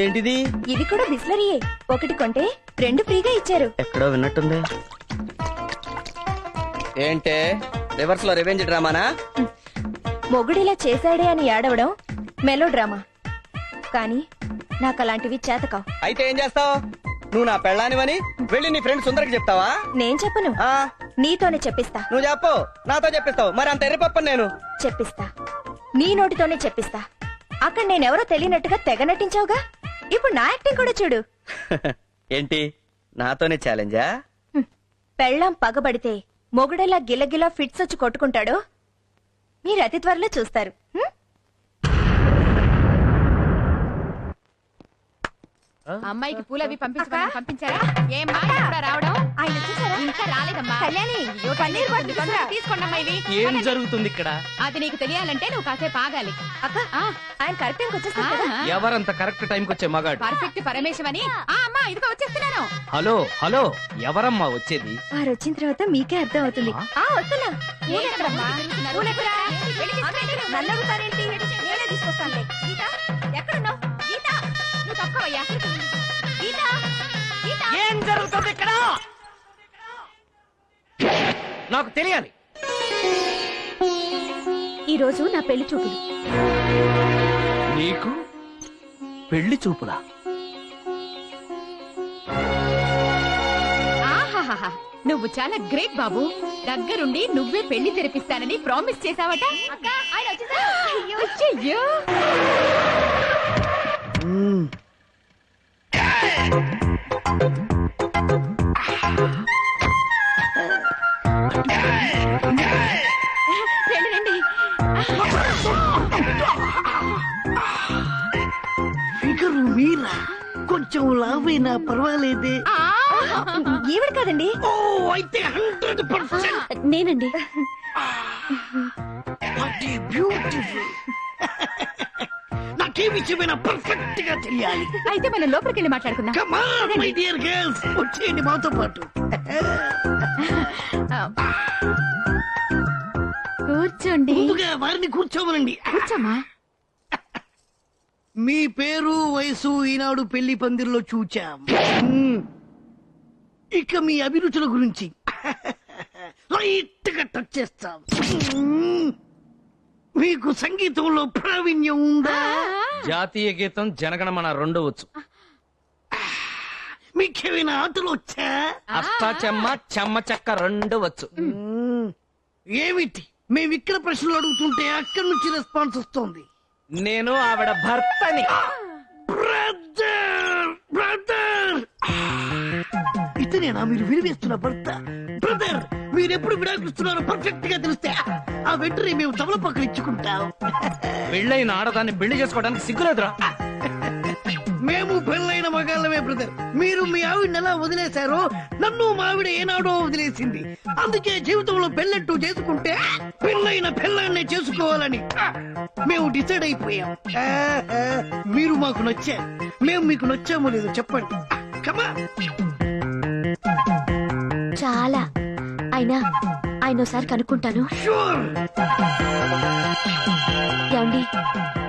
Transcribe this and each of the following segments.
ఏంటిది ఇది కూడా బిస్లరీయే ఒకటి కొంటే రెండు ఫ్రీగా ఇచ్చారు. ఎక్కడో విన్నట్టుంది. ఏంటే? రివర్స్లో రివెంజ్ డ్రామానా? మొగుడిలా చేశాడే అని ఏడవడం మెలో డ్రామా. కానీ నాకు అలాంటివి చేతకావు. అయితే ఏం చేస్తావు? నువ్వు నా పెళ్ళానివని వెళ్ళి నీ ఫ్రెండ్ సుందరికి చెప్తావా? నేను చెప్పను. ఆ. నీతోనే చెప్పిస్తా. నువ్వు చెప్పు. నాతో చెప్పిస్తావు. మరి అంత ఎర్రిపప్పని నేను. చెప్పిస్తా. నీ నోటితోనే చెప్పిస్తా. అక్కడ నేనెవరో తెలియనట్టుగా తెగ నటించావుగా? ఇప్పుడు నా యాక్టింగ్ కూడా చూడు. ఏంటి? నాతోనే ఛాలెంజా. పెళ్ళాం పగబడితే మొగుడెలా గిలగిలా ఫిట్స్ వచ్చి కొట్టుకుంటాడో మీరు అతి త్వరలో చూస్తారు. అమ్మాయికి పూలు అవి పంపించమని పంపించారా? ఏమ్మా రావడం? ఆయన వచ్చేసారా? ఇంకా రాలేదమ్మా. కళ్యాణి, పన్నీర్ తొందరగా. తీసుకోండి అమ్మా ఇవి. ఏం జరుగుతుంది ఇక్కడ? అది నీకు తెలియాలంటే నువ్వు కాసేపు ఆగాలి. అక్క ఆ, ఆయన కరెక్ట్ టైంకి వచ్చేస్తారు కదా? ఆ, ఎవరంత కరెక్ట్ టైంకి వచ్చే మగాడు? పర్ఫెక్ట్ పరమేశవని ఆ అమ్మా ఇదిగో వచ్చేస్తున్నాను. హలో హలో ఎవరమ్మా వచ్చేది? వారు వచ్చిన తర్వాత మీకే అర్థం అవుతుంది. ఆ? వస్తున్నా? వెళ్ళి తీసుకురండి. నన్ను నాకు తెలియాలి ఈ రోజు నా పెళ్ళి చూపులు నీకు పెళ్ళి చూపులా ఆహాహాహా. నువ్వు చాలా గ్రేట్ బాబు దగ్గరుండి నువ్వే పెళ్ళి తెరిపిస్తానని ప్రామిస్. అయ్యో. రండి, రండి. ఫిగరు మీరా? కొంచెం లావైనా పర్వాలేదే. ఈవిడ కాదండి. ఓ అయితే హండ్రెడ్ పర్సెంట్. నేనండి. బ్యూటిఫుల్. నాకే విషయమైనా పర్ఫెక్ట్గా తెలియాలి. అయితే మనం లోపలికి వెళ్ళి మాట్లాడుకుందాం కమాన్ మై డియర్ గర్ల్స్ వచ్చేయండి మాతో పాటు. కూర్చోండి. ముందుగా వారిని కూర్చోమనండి. కూర్చోమ్మా మీ పేరు వయసు ఈనాడు పెళ్ళి పందిరిలో చూచాం. మ్మ్. ఇక మీ అభిరుచుల గురించి. టచ్ చేస్తాం. మ్మ్. మీకు సంగీతంలో ప్రావీణ్యం ఉందా? జాతీయ గీతం జనగణమన రెండు వచ్చు మీకేమైనా ఆటలు వచ్చా? అష్టాచెమ్మ చెమ్మ చెక్క రెండు వచ్చు మ్మ్. ఏమిటి? మేము ఇక్కడ ప్రశ్నలు అడుగుతుంటే అక్కడి నుంచి రెస్పాన్స్ వస్తుంది. నేను ఆవిడ భర్తని. బ్రదర్ బ్రదర్ ఇతనేనా? మీరు విరివేస్తున్న భర్త. బ్రదర్ మీరెప్పుడు విడాకులుస్తున్నారో పర్ఫెక్ట్గా తెలిస్తే ఆ వెంటనే మేము తమల పక్కన ఇచ్చుకుంటాం. పెళ్ళైన ఆడదాన్ని పెళ్ళి చేసుకోవడానికి సిగ్గులేదురా. మీరు మీ ఆవిడని ఎలా వదిలేశారో నన్ను మా ఆవిడ ఏనాడో వదిలేసింది. అందుకే జీవితంలో పెళ్ళట్టు చేసుకుంటే పెళ్ళైన పెళ్ళాన్నే చేసుకోవాలని. మేము డిసైడ్ అయిపోయాం. మీరు మాకు నచ్చారు. మేము మీకు నచ్చామో లేదో చెప్పండి. కమా చాలా. అయినా ఆయన ఒకసారి కనుక్కుంటాను. ఏమండి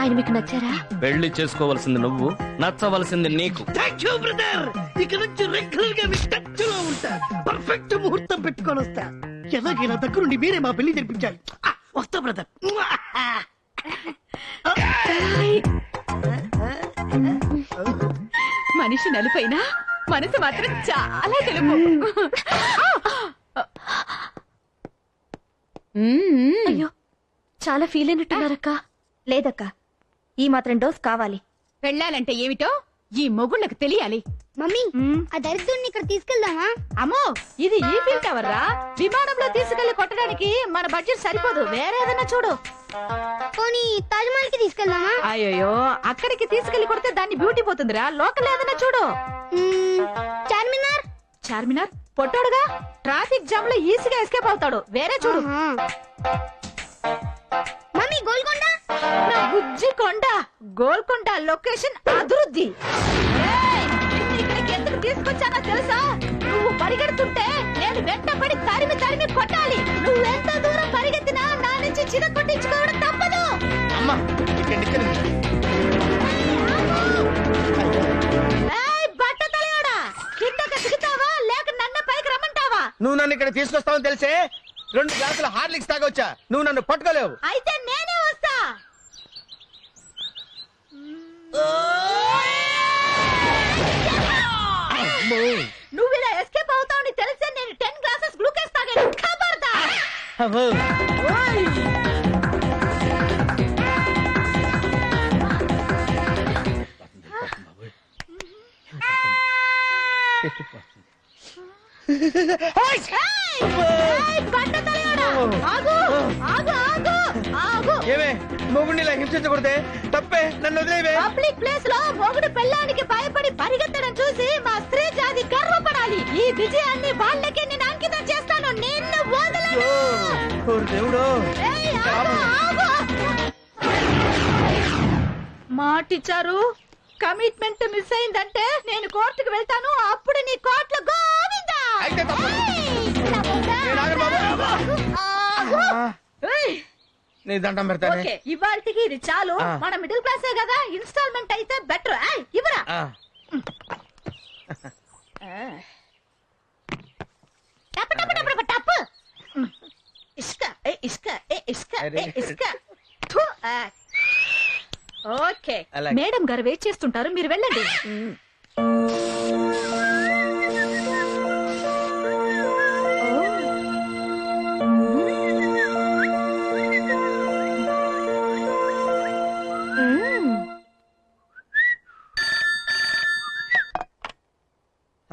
ఆయన మీకు నచ్చారా? పెళ్ళి చేసుకోవలసింది నువ్వు నచ్చవలసింది నీకు. థ్యాంక్ యూ బ్రదర్ ఇక నుంచి రెగ్యులర్గా మీ టచ్లో ఉంటా. పర్ఫెక్ట్ ముహూర్తం పెట్టుకొని వస్తా. ఎలాగైనా దగ్గరుండి మీరే మా పెళ్ళి జరిపించాలి. ఆ, వస్తా బ్రదర్ మనిషి నలుపైనా మనసు మాత్రం చాలా తెలుపు. అయ్యో చాలా ఫీల్ అయినట్టున్నారక్క. లేదక్క ఈ మాత్రం డోస్ కావాలి. పెళ్ళాలంటే ఏమిటో ఈ మొగుళ్ళకు తెలియాలి. మమ్మీ ఆ దరిద్రుడిని ఇక్కడ తీసుకెళ్దామా? అమ్మో ఇది ఈ ఫీల్ టవర్ రా విమానంలో తీసుకెళ్ళి కొట్టడానికి మన బడ్జెట్ సరిపోదు. వేరే ఏదైనా చూడు. పోనీ తాజ్ మహల్కి తీసుకెళ్దామా? అయ్యో అక్కడికి తీసుకెళ్ళి కొడితే దాన్ని బ్యూటీ పోతుందిరా. లోకల్ ఏదైనా చూడు. మ్మ్, చార్మినార్. చార్మినార్? పొట్టాడుగా? ట్రాఫిక్ జామ్లో ఈజీగా ఎస్కేప్ అవుతాడు. వేరే చూడు. మమ్మీ గోల్కొండ? నా బుజ్జి కొండ. గోల్కొండ లొకేషన్ అభివృద్ధి. ఏయ్, నిన్ను ఇక్కడికి ఎందుకు తీసుకొచ్చానో తెలుసా? నువ్వు పరిగెడుతుంటే నేను వెంటపడి తరిమి తరిమి కొట్టాలి. నువ్వు ఎంత దూరం పరిగెత్తినా నా నుంచి చిర కొట్టించుకోవడం తప్పదు. అమ్మా ఇక్కడి తీసుకొస్తావని తెలిసే రెండు గ్లాసుల హార్లిక్స్ తాగొచ్చా నువ్వు నన్ను పట్టుకోలేవు అయితే నేనే వస్తా నువ్వు ఇలా ఎస్కేప్ అవుతావని తెలిసే నేను టెన్ గ్లాసెస్ గ్లూకోజ్ తాగాను ఖబర్దార్ ఓయ్! ఏమే మొగుడిని ఇలా హింసించకూడదే. తప్పే నన్ను వదిలేవే. పబ్లిక్ ప్లేస్లో మొగుడు పెళ్ళానికి భయపడి పరిగెత్తడం చూసి మా స్త్రీ జాతి గర్వపడాలి. ఈ విజయాన్ని వాళ్ళకే నేను అంకితం చేస్తాను. నిన్ను వదలను. ఓ, ఓరి దేవుడు. ఏయ్, ఆగు, ఆగు. మాటిచ్చారు? కమిట్మెంట్ మిస్ అయిందంటే నేను కోర్టుకు వెళ్తాను. అప్పుడు నీ కోర్టులో గోవిందా? నీ దండం పెడతానే. ఓకే ఇవాళకి ఇది చాలు. ఆ. మన మిడిల్ క్లాసే కదా ఇన్స్టాల్మెంట్ అయితే బెటర్. ఇవరా ఆ, టప్ టప్ టప్ టప్ టప్ ఇసుక ఏ ఇసుక ఏ ఇసుక ఏ ఇసుక. థు, ఆ. ఓకే. అలాగే. మేడం గారు వెయిట్ చేస్తుంటారు మీరు వెళ్ళండి.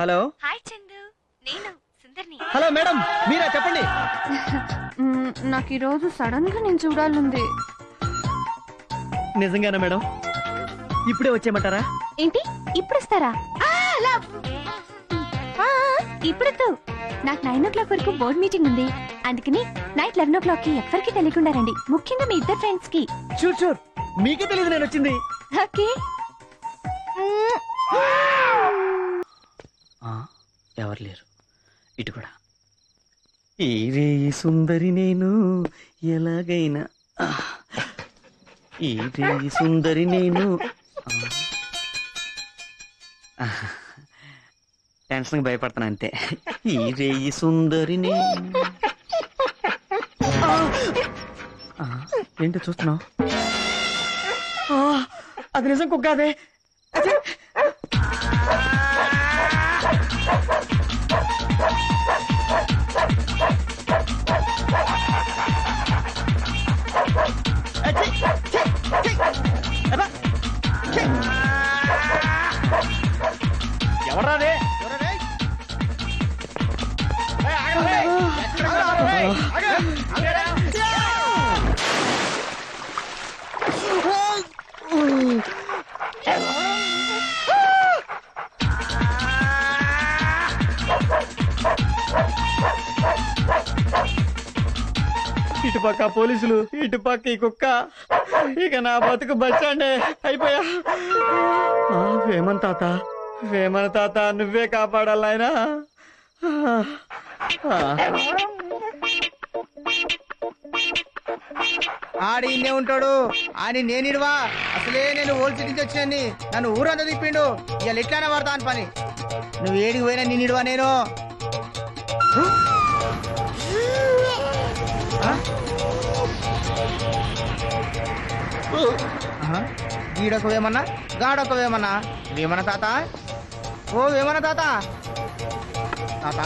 హలో? హాయ్ చందు. నేను సుందర్ని. Hello madam. మీరా చెప్పండి. నాకు ఈ రోజు సడన్గా నేను చూడాలంది నిజంగానా మేడం? ఇప్పుడే వచ్చేయమంటారా? ఏంటి? ఇప్పుడు వస్తారా ఆ, ఇప్పుడొద్దు నాకు నైన్ ఓ క్లాక్ వరకు బోర్డ్ మీటింగ్ ఉంది. అందుకని నైట్ లెవెన్ ఓ క్లాక్కి ఎవరికి తెలియకుండా రండి. ముఖ్యంగా మీ ఇద్దరు ఫ్రెండ్స్కి షూర్ షూర్ మీకే తెలియదు నేను వచ్చింది. ఓకే. ఎవరు లేరు. ఇటు కూడా. ఈ రే సుందరి నేను ఎలాగైనా. ఈ రే సుందరి నేను. టెన్షన్ భయపడతాను అంతే. ఈ రే సుందరి నేను. ఏంటో చూస్తున్నావు? అది నిజం కుక్క అదే Thank you. ఇటు పక్క పోలీసులు ఇటుపక్క ఈ కుక్క. ఇక నా బతుకు బస్టాండే అయిపోయా. వేమన్ తాత వేమన్ తాత నువ్వే కాపాడాలి ఆయన ఆడి ఇన్నే ఉంటాడు. అని నేనిడవా అసలే నేను ఓల్డ్ సిటీ నుంచి వచ్చాను నన్ను ఊరంతా తిప్పిండు. ఇవాళ ఎట్లానే పడతా అని పని. నువ్వు ఏడికి పోయినా నేను ఇడవా నేను? గీడొక వేమన్నా గాడొక వేమన్నా వేమన తాత? ఓ వేమన తాత? తాత?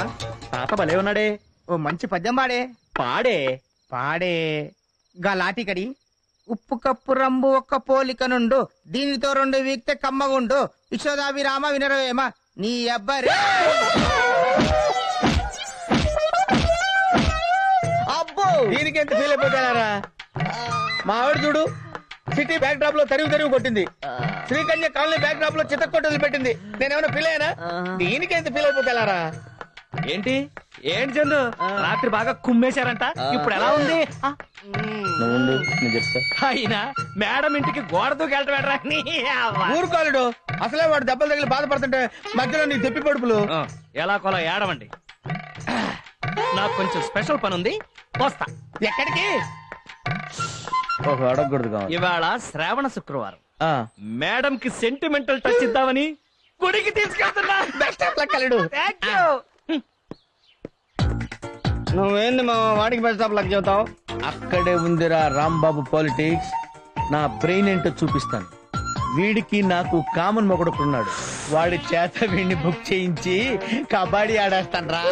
తాత భలే ఉన్నాడే. ఓ మంచి పద్యం పాడే. పాడే. పాడే. గా లాటికడి ఉప్పు కప్పు రంబు ఒక్క పోలిక నుండు దీనితో రెండు వీక్తే కమ్మగుండు. విశ్వదాభిరామ వినరవేమ నీ అబ్బరే అబ్బో! దీనికి ఎంత ఫీల్ అయిపోతారా? మా ఆవిడ చూడు. సిటీ బ్యాక్ డ్రాప్లో తరివి తరివి కొట్టింది. శ్రీకన్య కాలనీ బ్యాక్ డ్రాప్లో చిత్త కొట్టలు పెట్టింది. నేనేమైనా ఫీల్ అయ్యానా? దీనికి ఎంత ఫీల్ అయిపోతారా ఏంటి? ఏంటి చందు? రాత్రి బాగా కుమ్మేశారంట. ఇప్పుడు ఎలా ఉంది? అయినా మేడం ఇంటికి గోడ దూకెళ్ళటం ఏంట్రా? నీ అవ్వ. ఊరుకోలేడు. అసలే వాడు దెబ్బలు తగిలి బాధపడుతుంటే మధ్యలో నీ తెప్పి పడుపులు. ఎలా కొలా ఏడవండి. నాకు కొంచెం స్పెషల్ పని ఉంది వస్తా. ఎక్కడికి? ఓహో అడగకూడదు కావాలి. ఇవాళ శ్రావణ శుక్రవారం. మేడం కి సెంటిమెంటల్ టచ్ ఇద్దామని గుడికి తీసుకెళ్తున్నా. Best of luck. నువ్వేంది మా వాడికి బస్ స్టాప్ లెక్క చెబుతావు? అక్కడే ఉందిరా రాంబాబు పాలిటిక్స్ నా బ్రెయిన్ ఏంటో చూపిస్తాను. వీడికి నాకు కామన్ మొగడుకున్నాడు. వాడి చేత వీడిని బుక్ చేయించి కబడ్డీ ఆడేస్తాను రా